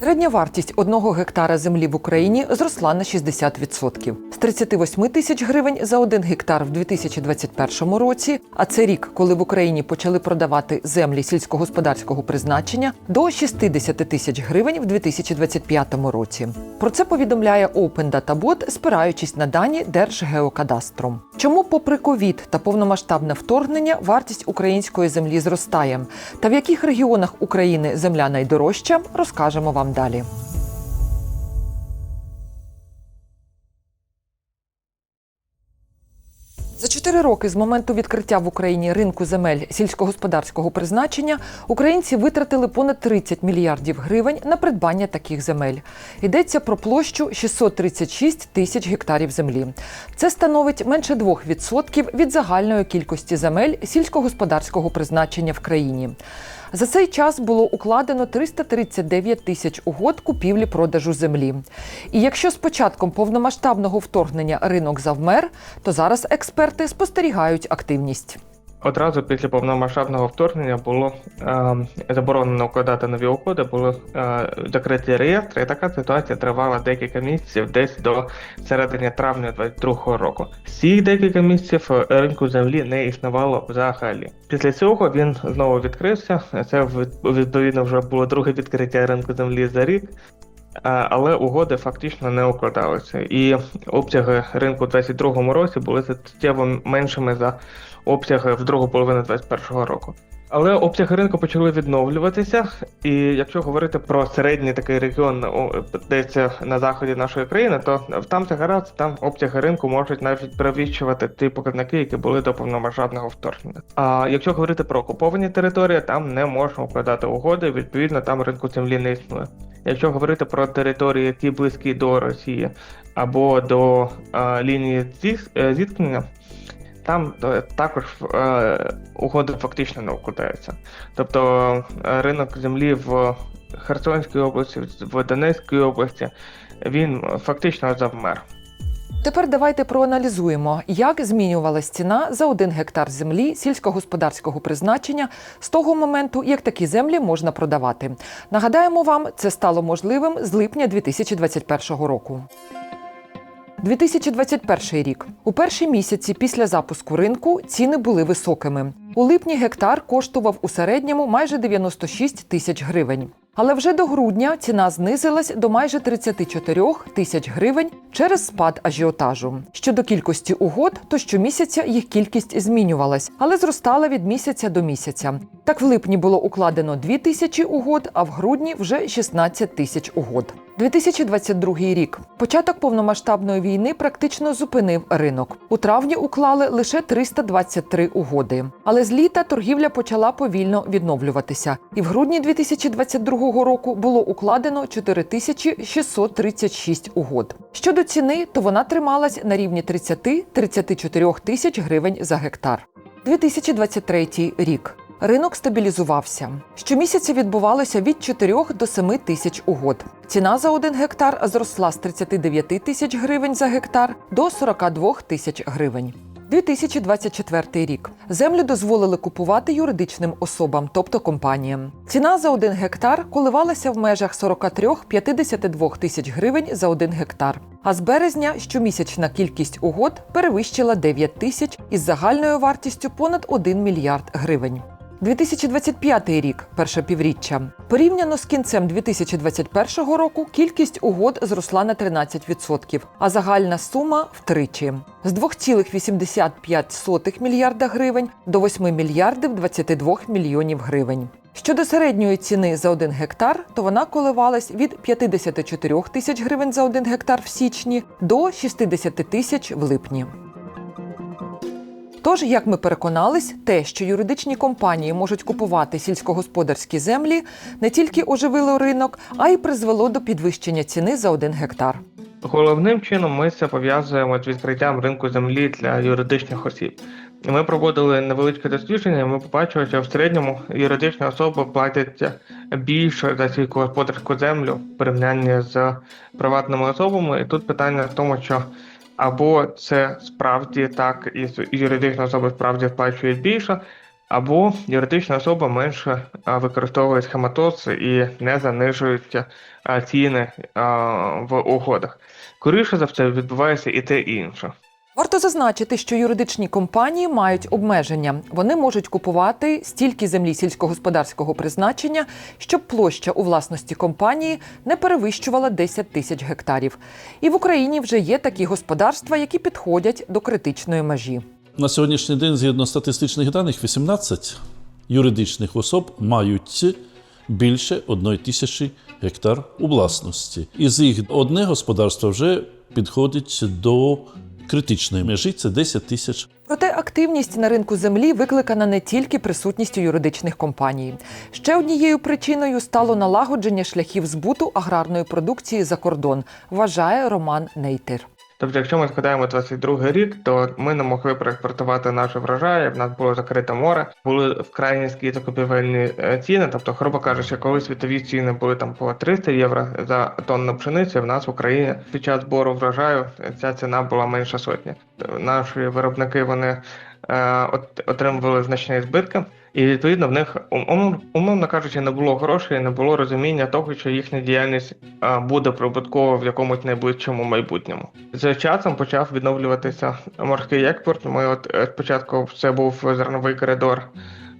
Середня вартість одного гектара землі в Україні зросла на 60%. з 38 тисяч гривень за один гектар в 2021 році. А це рік, коли в Україні почали продавати землі сільськогосподарського призначення до 60 тисяч гривень в 2025 році. Про це повідомляє Open Data Bot, спираючись на дані Держгеокадастру. Чому, попри ковід та повномасштабне вторгнення, вартість української землі зростає? Та в яких регіонах України земля найдорожча, розкажемо вам далі. За чотири роки з моменту відкриття в Україні ринку земель сільськогосподарського призначення українці витратили понад 30 мільярдів гривень на придбання таких земель. Йдеться про площу 636 тисяч гектарів землі. Це становить менше 2% від загальної кількості земель сільськогосподарського призначення в країні. За цей час було укладено 339 тисяч угод купівлі-продажу землі. І якщо з початком повномасштабного вторгнення ринок завмер, то зараз експерти спостерігають активність. Одразу після повномасштабного вторгнення було е, заборонено укладати нові угоди, були е, закриті реєстри, і така ситуація тривала декілька місяців, десь до середини травня 2022 року. З цих декілька місяців е, ринку землі не існувало взагалі. Після цього він знову відкрився. Це від- відповідно вже було друге відкриття ринку землі за рік. Але угоди фактично не укладалися, і обсяги ринку у 2022 році були суттєво меншими за обсяги в другу половину 2021 року. Але обсяги ринку почали відновлюватися, і якщо говорити про середній такий регіон, десь на заході нашої країни, то там це гаразд, там обсяги ринку можуть навіть перевищувати ті показники, які були до повномасштабного вторгнення. А якщо говорити про окуповані території, там не можна укладати угоди, відповідно там ринку землі не існує. Якщо говорити про території, які близькі до Росії або до а, лінії е, зіткнення, там також е, угоди фактично не укладаються. Тобто е, ринок землі в Херсонській області, в Донецькій області, він фактично завмер. Тепер давайте проаналізуємо, як змінювалась ціна за один гектар землі сільськогосподарського призначення з того моменту, як такі землі можна продавати. Нагадаємо вам, це стало можливим з липня 2021 року. 2021 рік. У перші місяці після запуску ринку ціни були високими. У липні гектар коштував у середньому майже 96 тисяч гривень. Але вже до грудня ціна знизилась до майже 34 тисяч гривень через спад ажіотажу. Щодо кількості угод, то щомісяця їх кількість змінювалась, але зростала від місяця до місяця. Так в липні було укладено 2 тисячі угод, а в грудні вже 16 тисяч угод. 2022 рік. Початок повномасштабної війни практично зупинив ринок. У травні уклали лише 323 угоди. Але з літа торгівля почала повільно відновлюватися. І в грудні 2022 року було укладено 4636 угод. Щодо ціни, то вона трималась на рівні 30-34 тисяч гривень за гектар. 2023 рік. Ринок стабілізувався. Щомісяця відбувалося від 4 до 7 тисяч угод. Ціна за один гектар зросла з 39 тисяч гривень за гектар до 42 тисяч гривень. 2024 рік землю дозволили купувати юридичним особам, тобто компаніям. Ціна за один гектар коливалася в межах 43-52 тисяч гривень за один гектар. А з березня щомісячна кількість угод перевищила 9 тисяч із загальною вартістю понад 1 мільярд гривень. 2025 рік, перше півріччя. Порівняно з кінцем 2021 року кількість угод зросла на 13%, а загальна сума втричі з 2,85 мільярда гривень до 8 мільярдів 22 мільйонів гривень. Щодо середньої ціни за один гектар, то вона коливалась від 54 тисяч гривень за один гектар в січні до 60 тисяч в липні. Тож, як ми переконались, те, що юридичні компанії можуть купувати сільськогосподарські землі, не тільки оживило ринок, а й призвело до підвищення ціни за один гектар. Головним чином ми це пов'язуємо з відкриттям ринку землі для юридичних осіб. Ми проводили невеличке дослідження, і ми побачили, що в середньому юридичні особи платять більше за сільськогосподарську землю в порівнянні з приватними особами. І тут питання в тому, що або це справді так, і з- особа справді сплачує більше, Або юридична особа менше використовує схематоз і не занижуються ціни в угодах. Скоріше за все відбувається і те і інше. Варто зазначити, що юридичні компанії мають обмеження. Вони можуть купувати стільки землі сільськогосподарського призначення, щоб площа у власності компанії не перевищувала 10 тисяч гектарів. І в Україні вже є такі господарства, які підходять до критичної межі. На сьогоднішній день, згідно статистичних даних, 18 юридичних особ мають більше одної тисячі гектар у власності. Із їх одне господарство вже підходить до критичної межі це 10 тисяч. Проте активність на ринку землі викликана не тільки присутністю юридичних компаній. Ще однією причиною стало налагодження шляхів збуту аграрної продукції за кордон, вважає Роман Нейтер. Тобто, якщо ми згадаємо 22 рік, то ми не могли проекспортувати наші врожаї. В нас було закрите море, були вкрай низькі закупівельні е, ціни. Тобто, грубо кажучи, коли світові ціни були там по 300 євро за тонну пшениці, в нас в Україні під час збору врожаю ця ціна була менше сотні. Наші виробники вони отримували значні збитки. І відповідно в них умовно, кажучи, не було грошей, не було розуміння того, що їхня діяльність буде прибуткова в якомусь найближчому майбутньому. З часом почав відновлюватися морський експорт. Ми от е, спочатку це був зерновий коридор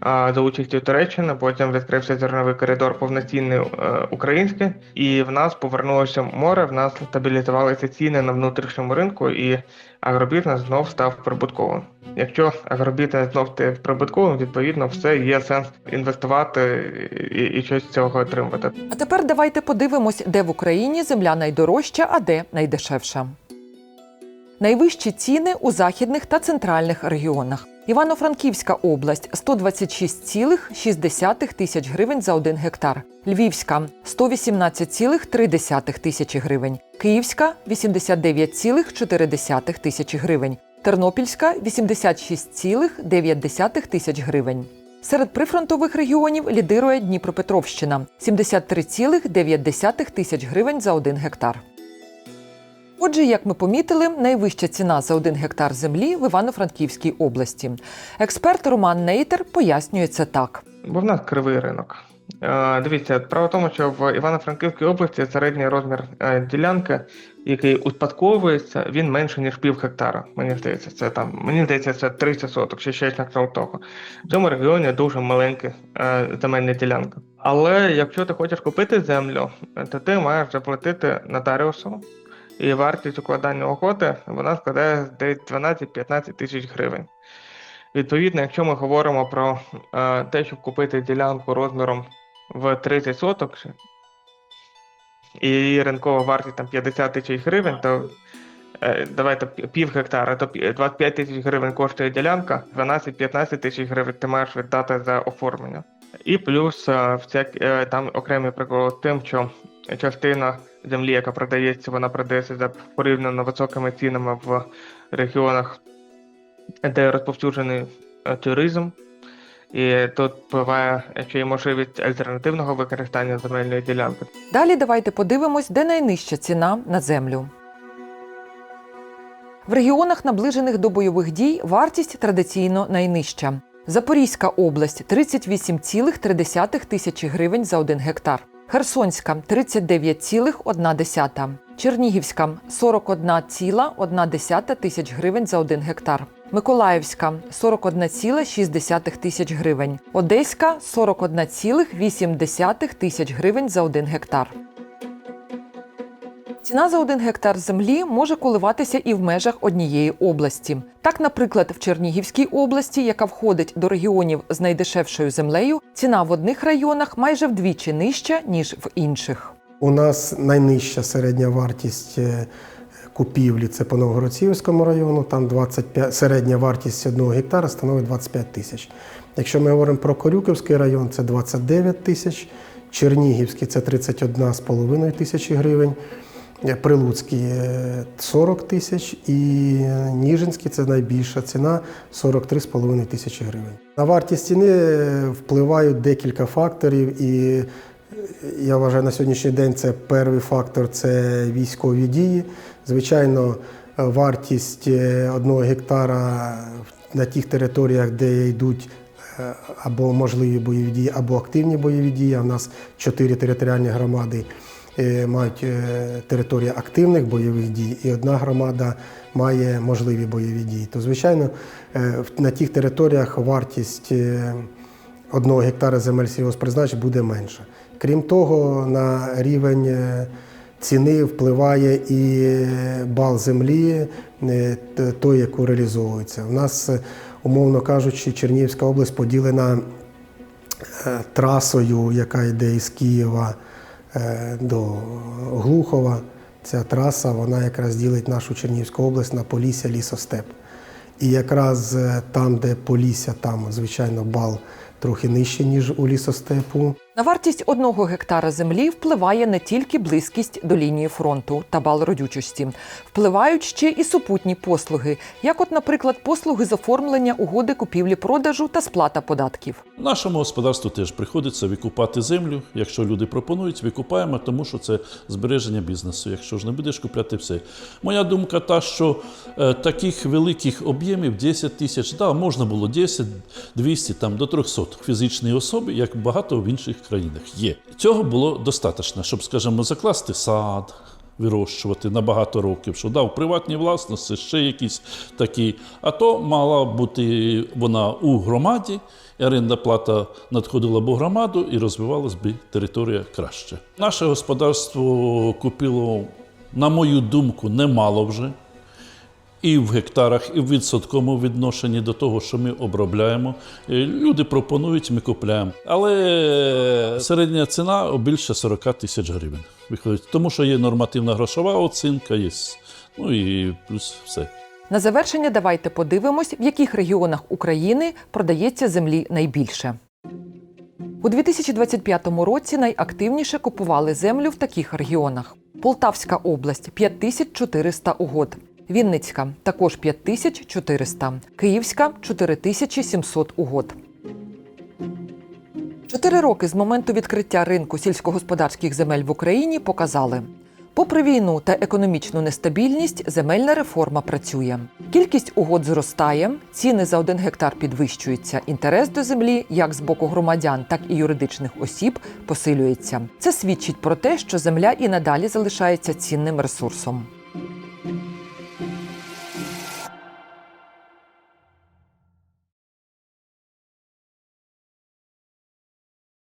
за участю Туреччини, потім відкрився зерновий коридор повноцінний е, український, і в нас повернулося море. В нас стабілізувалися ціни на внутрішньому ринку, і агробізнес знов став прибутковим. Якщо агробізнес знов стає прибутковим, відповідно, все є сенс інвестувати і, і щось з цього отримувати. А тепер давайте подивимось, де в Україні земля найдорожча, а де найдешевша. Найвищі ціни у західних та центральних регіонах. Івано-Франківська область 126,6 тисяч гривень за один гектар. Львівська 118,3 тисячі гривень. Київська 89,4 тисячі гривень. Тернопільська 86,9 тисяч гривень. Серед прифронтових регіонів лідирує Дніпропетровщина 73,9 тисяч гривень за один гектар. Отже, як ми помітили, найвища ціна за один гектар землі в Івано-Франківській області. Експерт Роман Нейтер пояснює це так. Бо в нас кривий ринок. Дивіться, справа в тому, що в Івано-Франківській області середній розмір е, ділянки, який успадковується, він менше ніж пів гектара. Мені здається, це там мені здається, це 30 соток чи щось на кшталт того. В цьому регіоні дуже маленькі е, земельні ділянки. Але якщо ти хочеш купити землю, то ти маєш заплатити нотаріусу. І вартість укладання угоди вона складає десь 12-15 тисяч гривень. Відповідно, якщо ми говоримо про е, те, щоб купити ділянку розміром в 30 соток, і її ринкова вартість там 50 тисяч гривень, то е, давайте пів гектара, то 25 тисяч гривень коштує ділянка, 12-15 тисяч гривень ти маєш віддати за оформлення. І плюс е, всяк, е, там окремий прикол тим, що частина землі, яка продається, вона продається за порівняно високими цінами в регіонах, де розповсюджений е, туризм. І тут впливає ще й можливість альтернативного використання земельної ділянки. Далі давайте подивимось, де найнижча ціна на землю. В регіонах, наближених до бойових дій, вартість традиційно найнижча. Запорізька область 38,3 тисячі гривень за один гектар. Херсонська 39,1. Чернігівська 41,1 тисяч гривень за один гектар. Миколаївська 41,6 тисяч гривень. Одеська 41,8 тисяч гривень за 1 гектар. Ціна за один гектар землі може коливатися і в межах однієї області. Так, наприклад, в Чернігівській області, яка входить до регіонів з найдешевшою землею, ціна в одних районах майже вдвічі нижча, ніж в інших. У нас найнижча середня вартість е, купівлі це по Новгород-Сіверському району, там 25, середня вартість одного гектара становить 25 тисяч. Якщо ми говоримо про Корюківський район, це 29 тисяч, Чернігівський це 31,5 тисячі гривень, Прилуцький е, 40 тисяч і е, Ніжинський це найбільша ціна 43,5 тисячі гривень. На вартість ціни е, впливають декілька факторів і я вважаю, на сьогоднішній день це перший фактор це військові дії. Звичайно, е, вартість е, одного гектара на тих територіях, де йдуть е, або можливі бойові дії, або активні бойові дії. В нас чотири територіальні громади е, мають е, територію активних бойових дій, і одна громада має можливі бойові дії. То, звичайно, е, на тих територіях вартість е, одного гектара земель сільгоспризначень буде менша. Крім того, на рівень е, ціни впливає і бал землі, е, той, яку реалізовується. У нас, е, умовно кажучи, Чернігівська область поділена е, трасою, яка йде із Києва е, до Глухова. Ця траса вона якраз ділить нашу Чернігівську область на Полісся, лісостеп. І якраз е, там, де Полісся, там, звичайно, бал трохи нижче, ніж у лісостепу. На вартість одного гектара землі впливає не тільки близькість до лінії фронту та бал родючості, впливають ще і супутні послуги, як, от, наприклад, послуги з оформлення угоди купівлі-продажу та сплата податків. Нашому господарству теж приходиться викупати землю. Якщо люди пропонують, викупаємо, тому що це збереження бізнесу. Якщо ж не будеш купляти все. Моя думка та, що е, таких великих об'ємів 10 тисяч, да, можна було 10, 200, там, до 300 фізичної особи, як багато в інших країнах є. Цього було достатньо, щоб, скажімо, закласти сад. Вирощувати на багато років, що дав приватній власності ще якісь такі. А то мала бути вона у громаді, і орендна плата надходила б у громаду і розвивалась би територія краще. Наше господарство купило, на мою думку, немало вже. І в гектарах, і в відсотковому відношенні до того, що ми обробляємо. Е, Люди пропонують, ми купляємо. Але середня ціна більше 40 тисяч гривень виходить, тому що є нормативна грошова оцінка, є. Ну і плюс все. На завершення давайте подивимось, в яких регіонах України продається землі найбільше. У 2025 році найактивніше купували землю в таких регіонах: Полтавська область 5400 угод, Вінницька також 5400, Київська 4700 угод. Чотири роки з моменту відкриття ринку сільськогосподарських земель в Україні показали. Попри війну та економічну нестабільність, земельна реформа працює. Кількість угод зростає, ціни за один гектар підвищуються. Інтерес до землі, як з боку громадян, так і юридичних осіб, посилюється. Це свідчить про те, що земля і надалі залишається цінним ресурсом.